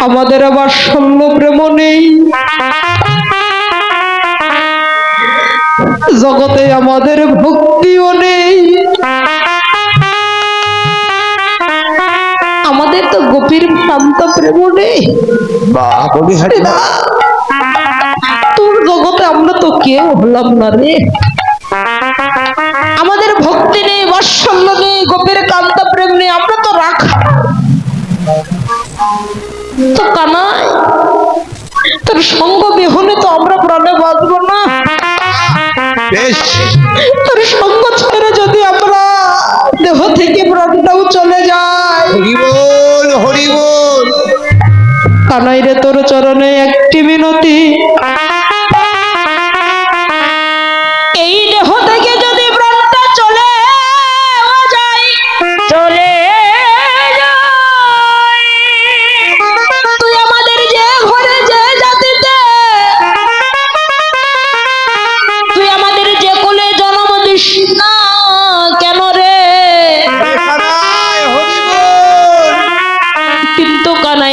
আমাদের আবার শল্য প্রেম নেই। জগতে আমাদের ভক্তিও নেই। আমাদের তো গোপীর ভ্রান্ত প্রেম নেই। তোর জগতে আমরা তো কেউ হলাম না রে। আমাদের ভক্তি নেই বাৎসল্য নেই গোপীর কান্তা প্রেম নেই আমরা তো রাখা। তো কানাই তোর সঙ্গ বিহনে তো আমরা প্রাণে বাঁচব না। বেশ। তোর সঙ্গ ছেড়ে যদি আমরা দেহ থেকে প্রাণটাও চলে যায়। হরি বল হরি বল। কানাই রে তোর চরণে একটি মিনতি।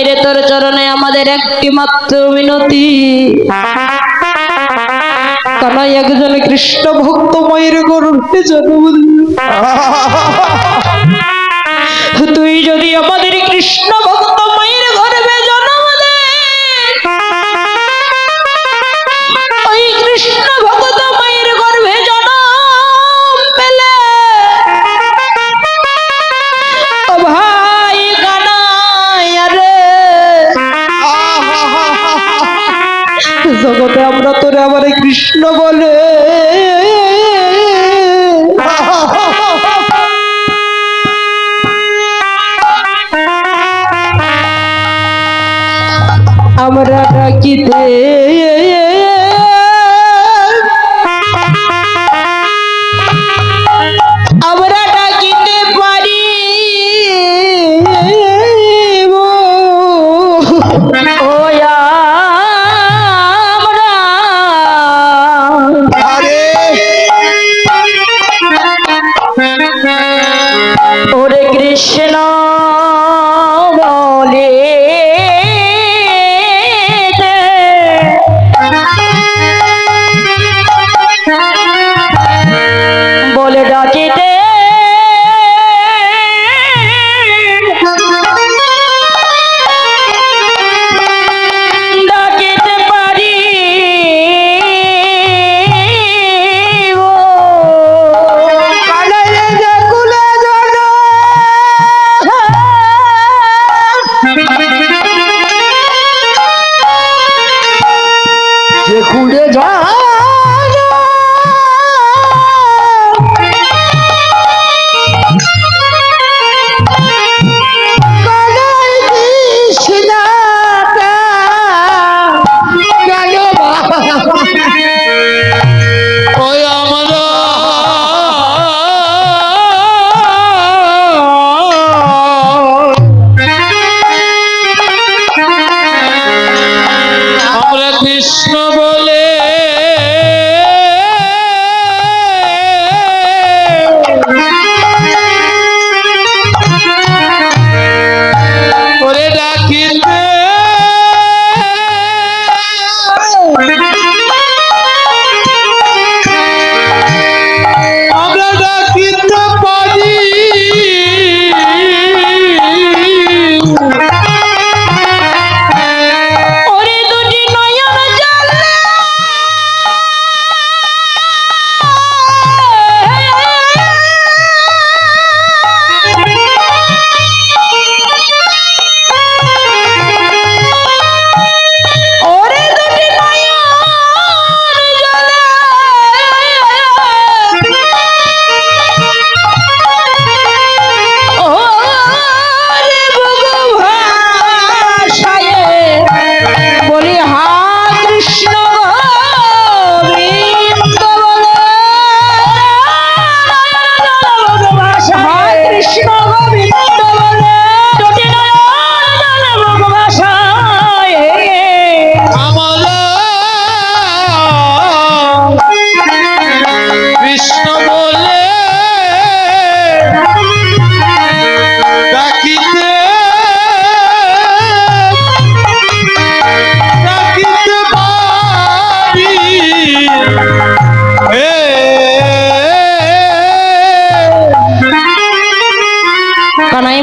রে তোর চরণে আমাদের একটি মাত্র মিনতি। কানাই একজন কৃষ্ণ ভক্ত ময়ের গর্ভে জন্ম। তুই যদি আমাদের কৃষ্ণ জগতে আমরা তোরে আমার কৃষ্ণ বলে। আমরা ডাকিতে। ওরে কৃষ্ণ বলে সে খুঁড়ে যায়।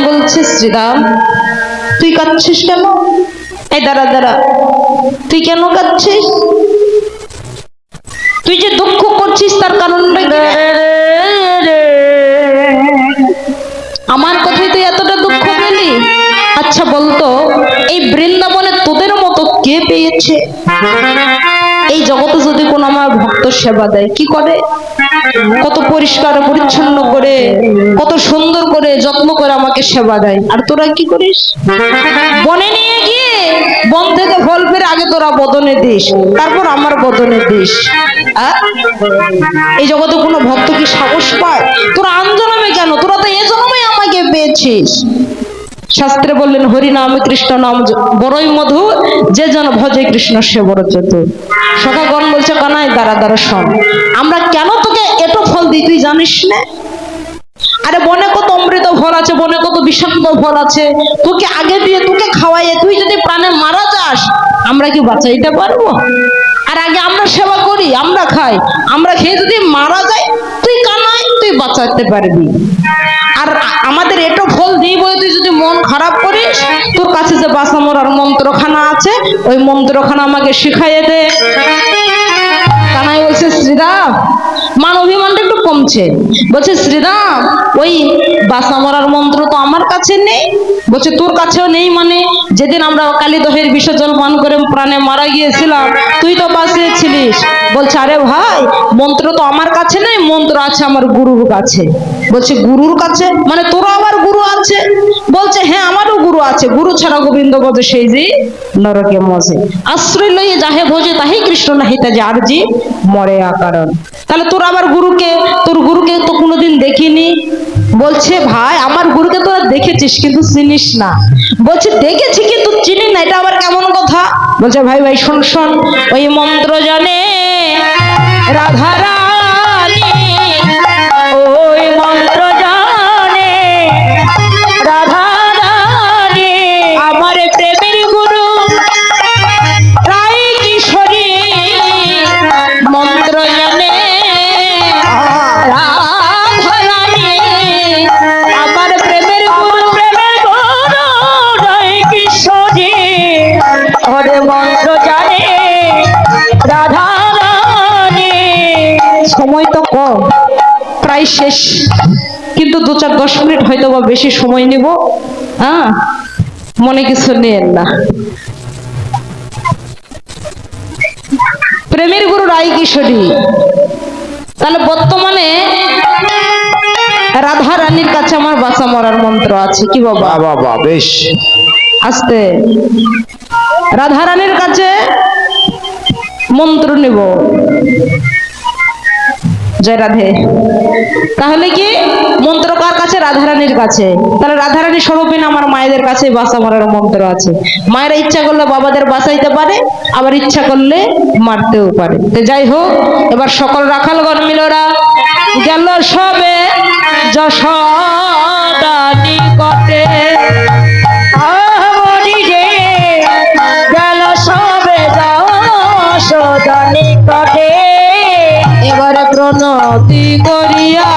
বলছে শ্রীরাম তুই কাঁদছিস কেন? এই দাঁড়া দাঁড়া, তুই কেন কাঁদছিস? তুই যে দুঃখ করছিস তার কারণটা আমার কথাই তুই এতটা দুঃখ পেলি? আচ্ছা বলতো, এই বৃন্দাবনে তোদের মতো কে পেয়েছে? এই জগতে যদি কোনো আমার ভক্ত সেবা দেয়, কি করে? কত পরিষ্কার, পরিচ্ছন্ন করে, কত সুন্দর করে, যত্ন করে আমাকে সেবা দেয়। আর তোরা কি করিস? বনে নিয়ে গিয়ে বন থেকে ফল পেরে আগে তোরা বদনে দিস, তারপর আমার বদনে দিস? এই জগতে কোনো ভক্ত কি সাহস পায়? তোরা আন্দোলনে কেন? তোরা তো এ জন্মে আমাকে পেয়েছিস। শাস্ত্রে বললেন হরি নাম কৃষ্ণ নাম বড়ই মধু, যে জন ভজে কৃষ্ণ সে বড় চতুর সখাগণ বলছে, কানাই, দাঁড়া দাঁড়া, শোন। আমরা কেন তোকে এত ফল দিই, তুই জানিস না? আরে, বনে কত অমৃত ফল আছে, বনে কত বিষাক্ত ফল আছে। তোকে আগে দিয়ে, তোকে খাওয়াইয়ে, তুই যদি প্রাণে মারা যাস, আমরা কি বাঁচাইতে পারব? আর আগে আমরা সেবা করি, আমরা খাই। আমরা খেয়ে যদি মারা যাই, তুই কানাই, তুই বাঁচাতে পারবি। আর আমাদের এটো ফল দিই বলে তুই যদি মন খারাপ করিস, তোর কাছে যে বাসা মরার মন্ত্রখানা আছে, ওই মন্ত্রখানা আমাকে শিখাইয়ে দে। কানাই বলছে, শ্রীরাম, মান অভিমানটা একটু কমছে। বলছে, শ্রীরাম, ওই বাসা মরার মন্ত্র তো আমার কাছে নেই। বলছে, তোর কাছেও নেই মানে? যেদিন আমরা কালী দহের বিসর্জন পান করে প্রাণে মারা গিয়েছিলাম, তুই তো বাঁচিয়েছিলিস। বলছে, আরে ভাই, মন্ত্র তো আমার কাছে নেই, মন্ত্র আছে আমার গুরুর কাছে। বলছে, গুরুর কাছে? মানে তোর আবার গুরু আছে? বলছে হ্যাঁ আমারও গুরু আছে। গুরু ছাড়া গোবিন্দ বজে সেই যে নরকে মজে। আশ্রয় লইয়ে যাহে ভোজে তাহে কৃষ্ণ নাহি তা যার জি মরে আকারণ। তাহলে তোর আবার গুরুকে তোর গুরুকে তো কোনোদিন দেখিনি। বলছে, ভাই, আমার গুরুকে তোরা দেখেছিস, কিন্তু চিনিস না। বলছে, দেখেছি, কিন্তু চিনি না, এটা আবার কেমন কথা? বলছে, ভাই ভাই, শোন শোন, ওই মন্ত্র জানে রাধা সময় তো কম প্রায় শেষ। কিন্তু দু চার দশ মিনিট হয়তো বা বেশি সময় নেব হ্যাঁ? মনে কিছু নেন না। প্রেমের গুরু রাই কিশোরী তাহলে বর্তমানে রাধা রানীর কাছে আমার বাসা মরার মন্ত্র আছে কি বাবা? বাহ বেশ। আস্তে। রাধা রানীর কাছে মন্ত্র নেব। জয় রাধে। তাহলে কি? মন্ত্র কার কাছে? রাধারানীর কাছে। তাহলে রাধারানী স্বরূপিন আমার মায়েদের কাছে বাসা মারার মন্ত্র আছে। মায়েরা ইচ্ছা করলে বাবাদের বাসাইতে পারে, আবার ইচ্ছা করলে মারতেও পারে। তো যাই হোক, এবার সকল রাখালগণ মিলরা গেল সবে যশোদা নিকটে নতি করিয়া